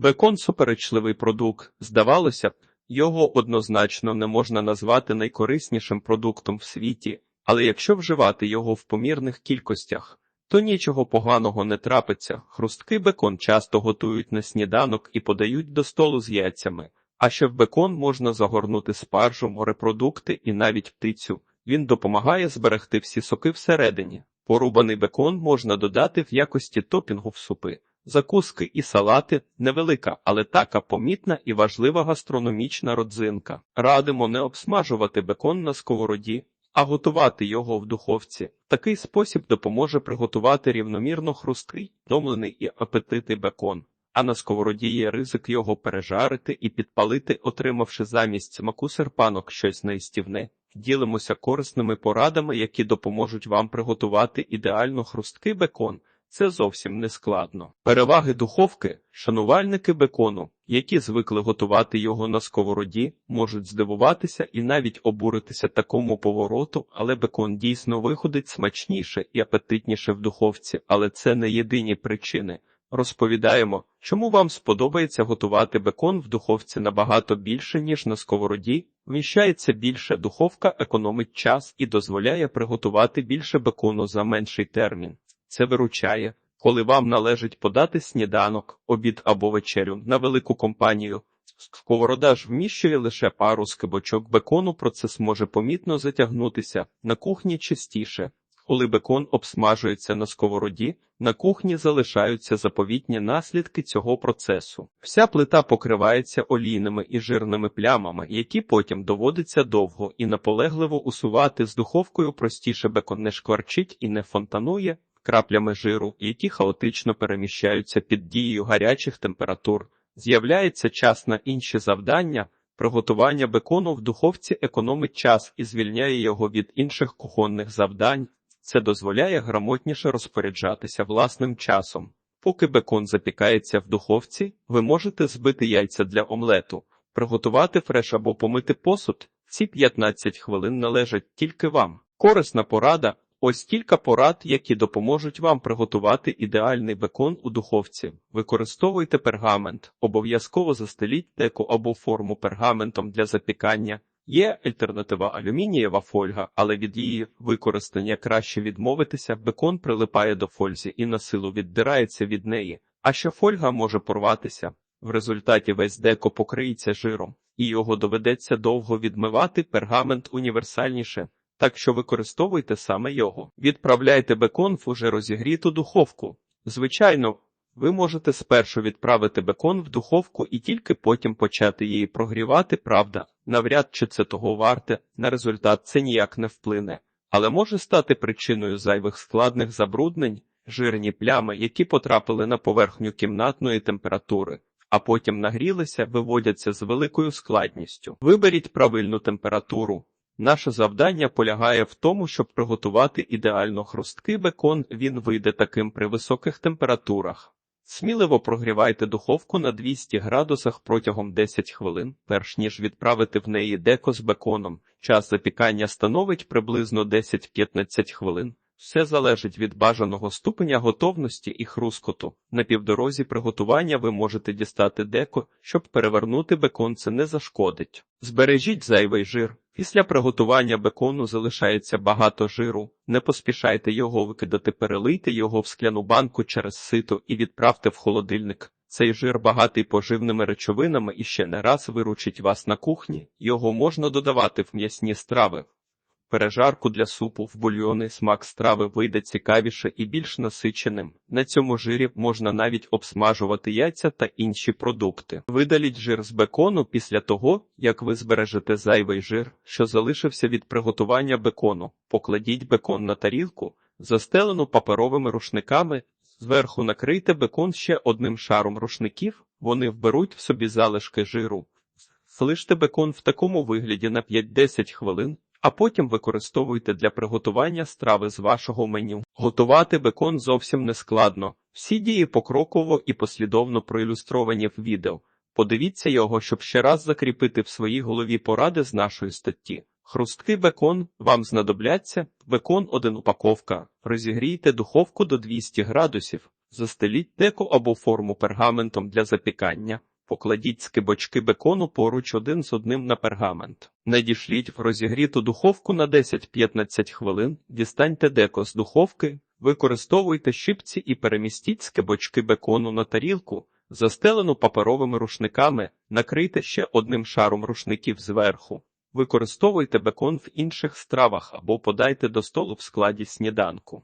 Бекон суперечливий продукт. Здавалося його однозначно не можна назвати найкориснішим продуктом в світі, але якщо вживати його в помірних кількостях, то нічого поганого не трапиться. Хрусткий бекон часто готують на сніданок і подають до столу з яйцями. А ще в бекон можна загорнути спаржу, морепродукти і навіть птицю. Він допомагає зберегти всі соки всередині. Порубаний бекон можна додати в якості топінгу в супи. Закуски і салати невелика, але така помітна і важлива гастрономічна родзинка. Радимо не обсмажувати бекон на сковороді, а готувати його в духовці. Такий спосіб допоможе приготувати рівномірно хрусткий, домлений і апетитний бекон. А на сковороді є ризик його пережарити і підпалити, отримавши замість смаку серпанок щось неїстівне. Ділимося корисними порадами, які допоможуть вам приготувати ідеально хрусткий бекон. Це зовсім не складно. Переваги духовки, шанувальники бекону, які звикли готувати його на сковороді, можуть здивуватися і навіть обуритися такому повороту, але бекон дійсно виходить смачніше і апетитніше в духовці, але це не єдині причини. Розповідаємо, чому вам сподобається готувати бекон в духовці набагато більше, ніж на сковороді. Вміщається більше, духовка економить час і дозволяє приготувати більше бекону за менший термін. Це виручає, коли вам належить подати сніданок, обід або вечерю на велику компанію. Сковорода ж вміщує лише пару скибочок бекону, процес може помітно затягнутися на кухні частіше. Коли бекон обсмажується на сковороді, на кухні залишаються заповітні наслідки цього процесу. Вся плита покривається олійними і жирними плямами, які потім доводиться довго і наполегливо усувати з духовкою простіше бекон не шкварчить і не фонтанує краплями жиру, які хаотично переміщаються під дією гарячих температур. З'являється час на інші завдання. Приготування бекону в духовці економить час і звільняє його від інших кухонних завдань. Це дозволяє грамотніше розпоряджатися власним часом. Поки бекон запікається в духовці, ви можете збити яйця для омлету, приготувати фреш або помити посуд. Ці 15 хвилин належать тільки вам. Корисна порада. Ось кілька порад, які допоможуть вам приготувати ідеальний бекон у духовці. Використовуйте пергамент, обов'язково застеліть деку або форму пергаментом для запікання. Є альтернатива алюмінієва фольга, але від її використання краще відмовитися, бекон прилипає до фользі і на силу віддирається від неї, а ще фольга може порватися. В результаті весь деко покриється жиром, і його доведеться довго відмивати пергамент універсальніше, так що використовуйте саме його. Відправляйте бекон в уже розігріту духовку. Звичайно, ви можете спершу відправити бекон в духовку і тільки потім почати її прогрівати, правда, навряд чи це того варте, на результат це ніяк не вплине, але може стати причиною зайвих складних забруднень, жирні плями, які потрапили на поверхню кімнатної температури, а потім нагрілися, виводяться з великою складністю. Виберіть правильну температуру. Наше завдання полягає в тому, щоб приготувати ідеально хрусткий бекон, він вийде таким при високих температурах. Сміливо прогрівайте духовку на 200 градусах протягом 10 хвилин, перш ніж відправити в неї деко з беконом. Час запікання становить приблизно 10-15 хвилин. Все залежить від бажаного ступеня готовності і хрускоту. На півдорозі приготування ви можете дістати деко, щоб перевернути бекон це не зашкодить. Збережіть зайвий жир. Після приготування бекону залишається багато жиру. Не поспішайте його викидати, перелийте його в скляну банку через сито і відправте в холодильник. Цей жир багатий поживними речовинами і ще не раз виручить вас на кухні. Його можна додавати в м'ясні страви. Пережарку для супу в бульйони смак страви вийде цікавіше і більш насиченим. На цьому жирі можна навіть обсмажувати яйця та інші продукти. Видаліть жир з бекону після того, як ви збережете зайвий жир, що залишився від приготування бекону. Покладіть бекон на тарілку, застелену паперовими рушниками. Зверху накрийте бекон ще одним шаром рушників, вони вберуть в собі залишки жиру. Залиште бекон в такому вигляді на 5-10 хвилин а потім використовуйте для приготування страви з вашого меню. Готувати бекон зовсім не складно. Всі дії покроково і послідовно проілюстровані в відео. Подивіться його, щоб ще раз закріпити в своїй голові поради з нашої статті. Хрусткий бекон вам знадобляться, бекон один упаковка. Розігрійте духовку до 200 градусів, Застеліть деко або форму пергаментом для запікання. Покладіть скибочки бекону поруч один з одним на пергамент. Надішліть в розігріту духовку на 10-15 хвилин. Дістаньте деко з духовки, використовуйте щипці і перемістіть скибочки бекону на тарілку, застелену паперовими рушниками, накрийте ще одним шаром рушників зверху. Використовуйте бекон в інших стравах або подайте до столу в складі сніданку.